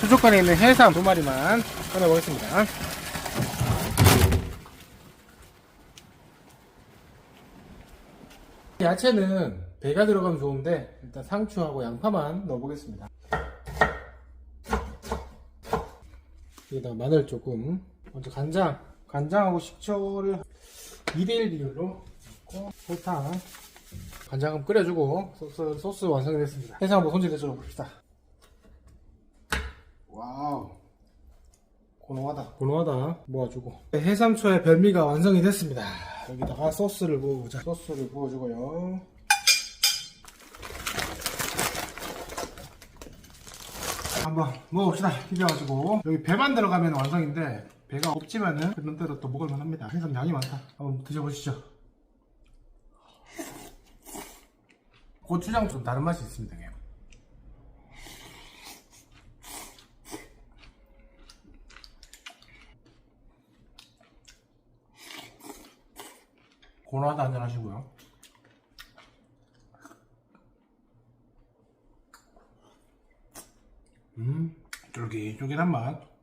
수족관에 있는 해삼 두 마리만 꺼내보겠습니다. 야채는 배가 들어가면 좋은데 일단 상추하고 양파만 넣어보겠습니다. 여기다 마늘 조금 먼저 간장 간장하고 식초를 2대1 비율로 넣고 설탕 간장은 끓여주고 소스, 소스 완성이 됐습니다. 해삼 한번 손질해줘 봅시다. 와우. 고노하다. 고노하다. 모아주고. 해삼초의 별미가 완성이 됐습니다. 여기다가 소스를 부어보자. 소스를 부어주고요. 한번 먹어봅시다. 비벼가지고. 여기 배만 들어가면 완성인데 배가 없지만은 그런 대로 또 먹을만 합니다. 해삼 양이 많다. 한번 드셔보시죠. 고추장 좀 다른 맛이 있습니다 고노하다 한잔 하시고요. 음, 쫄깃쫄깃한 맛.